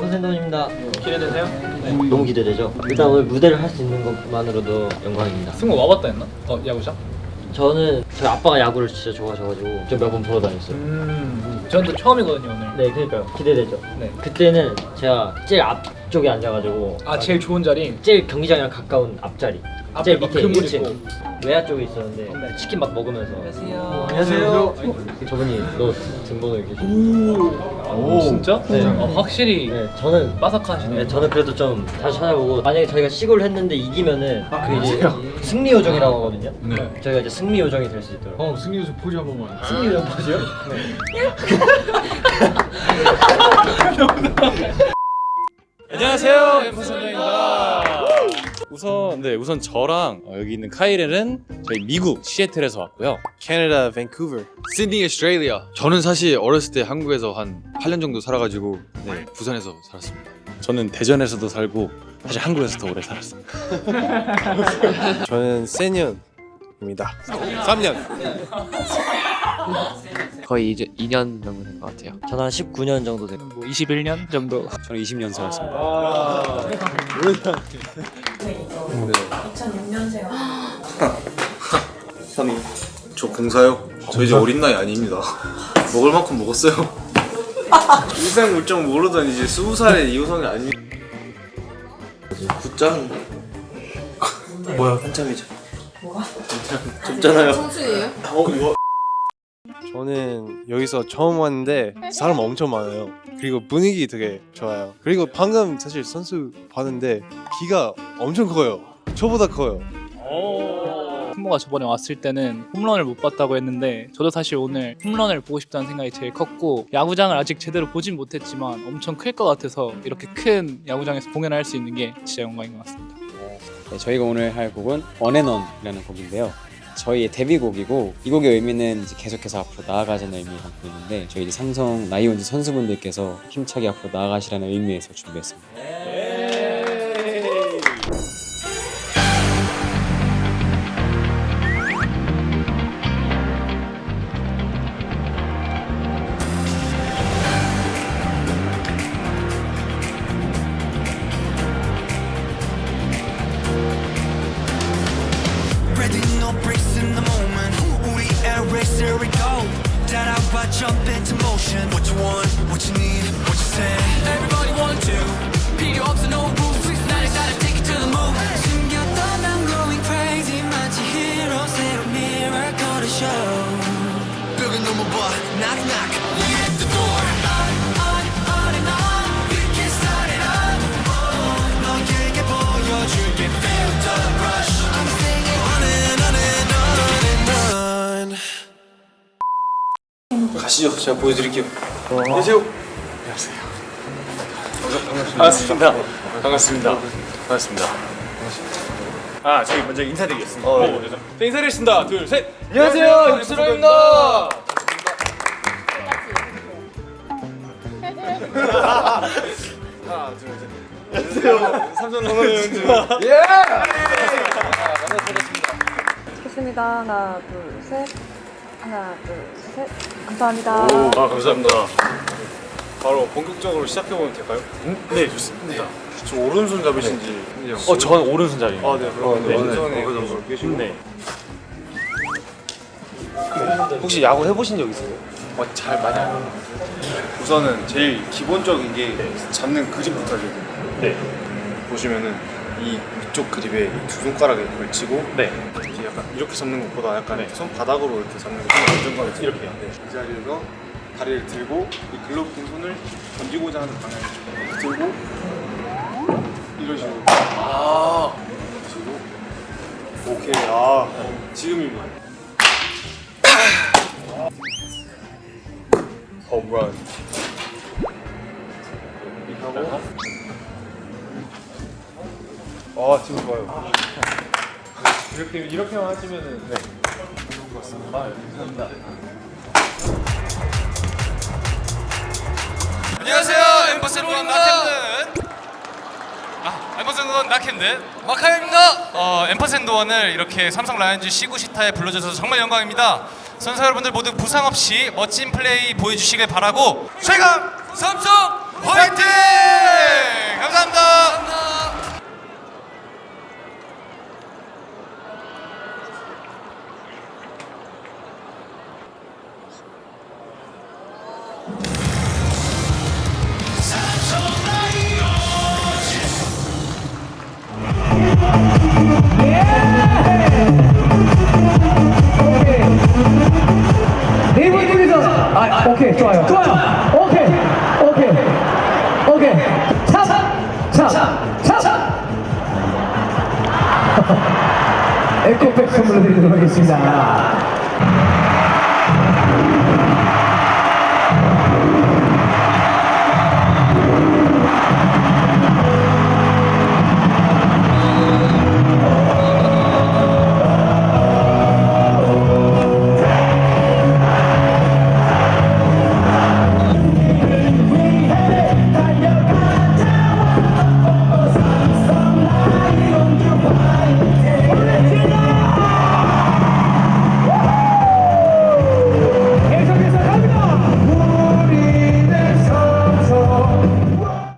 선생님입니다. 기대되세요? 너무 기대되죠. 일단 오늘 무대를 할 수 있는 것만으로도 영광입니다. 승우 와봤다 했나? 어 야구장? 저는 저희 아빠가 야구를 진짜 좋아하셔가지고 저몇번 보러 다녔어요. 음 저는 또 처음이거든요 오늘 네, 그러니까요. 기대되죠. 네. 그때는 제가 제일 앞쪽에 앉아가지고 아 제일 좋은 자리 제일 경기장이랑 가까운 앞자리. 앞에 제일 막 밑에 그물 1층. 있고. 외야 쪽에 있었는데 네. 치킨 막 먹으면서 안녕하세요. 안녕하세요. 저분이 너 등번호 계시고. 오 진짜? 네. 어, 확실히 네, 저는 빠삭하시네 네, 저는 그래도 좀 다시 찾아보고 만약에 저희가 시골 했는데 이기면은 그 이제 승리 요정이라고 하거든요. 네. 저희가 이제 승리 요정이 될 수 있도록. 형 승리 요소 포즈 한 번만. 승리 요정 뭐죠? 안녕하세요 엠퍼선장입니다 우선 네 우선 저랑 어, 여기 있는 카이렌은 저희 미국 시애틀에서 왔고요. 캐나다 밴쿠버 시드니 오스트레일리아. 저는 사실 어렸을 때 한국에서 한 8년 정도 살아가지고 네 부산에서 살았습니다. 저는 대전에서도 살고 사실 한국에서 더 오래 살았습니다 저는 세년입니다. 3년. 거의 이제 2년 정도 된 것 같아요. 저는 한 19년 정도 됐고. 뭐 21년 정도? 저는 20년 살았습니다 2006년생 저 공사요? 저 이제 어린 나이 아닙니다. 먹을 만큼 먹었어요. 인생 물정 모르던 이제 스무 살의 이호성이 아니. 굿장. 뭐야? 한참이죠. 뭐가? 젊잖아요. 청춘이에요? 어 이거 저는 여기서 처음 왔는데 사람 엄청 많아요 그리고 분위기 되게 좋아요. 그리고 방금 사실 선수 봤는데 키가 엄청 커요. 저보다 커요. 승모가 저번에 왔을 때는 홈런을 못 봤다고 했는데 저도 사실 오늘 홈런을 보고 싶다는 생각이 제일 컸고 야구장을 아직 제대로 보진 못했지만 엄청 클 것 같아서 이렇게 큰 야구장에서 공연을 할 수 있는 게 진짜 영광인 것 같습니다. 네, 저희가 오늘 할 곡은 언앤언이라는 곡인데요. 저희의 데뷔곡이고 이 곡의 의미는 이제 계속해서 앞으로 나아가자는 의미를 담고 있는데 저희 이제 삼성 라이온즈 선수분들께서 힘차게 앞으로 나아가시라는 의미에서 준비했습니다. here we go. Down out by jump into motion. What you want, what you need, what you say. Everybody want to. 가시죠. 제가 보여드릴게요. 안녕하세요. 반갑습니다. 반갑습니다. 반갑습니다. 아 저희 먼저 인사드리겠습니다. 어, 네. 네, 인사드리겠습니다. 둘 셋. 안녕하세요. 임수로입니다. 좋습니다. 하나, 둘, 셋. 하나, 둘, 셋. 감사합니다. 아 감사합니다 바로 본격적으로 시작해 보면 될까요? 네 좋습니다 저 오른손 잡으신지. 어 저는 오른손잡이입니다 아 네. 그럼 네. 오른손에 그 계시고. 네 혹시 야구 해보신 적 있어요? 어, 잘 많이 안 해요. 우선은 제일 기본적인 게 잡는 그립부터 알려드릴게요. 네. 보시면은 이 위쪽 그립에 이두 손가락에 걸치고 네. 이렇게 약간 이렇게 잡는 것보다 약간 손바닥으로 이렇게 잡는 게좀 안정감이 있어요. 이렇게요. 네. 이 자리에서 다리를 들고 이 글러브 낀 손을 던지고자 하는 방향을 들고 이런 식으로. 아. 식으로. 오케이. 아. 지금입니다. 홈런. 하고. 아 지금 좋아요. 이렇게 이렇게만 하시면은 네. 좋은 것 같습니다. 아, 감사합니다. 안녕하세요 엠버스는 나캠든 아 엠버스는 나캠든 마카입니다 어 엠퍼샌드원을 이렇게 삼성 라이온즈 시구시타에 불러주셔서 정말 영광입니다 선수 여러분들 모두 부상 없이 멋진 플레이 보여주시길 바라고 최강 삼성 화이팅! 오케이 좋아요. 좋아요. 오케이 오케이 오케이. 찹찹찹찹 에코백 선물로 드리도록 하겠습니다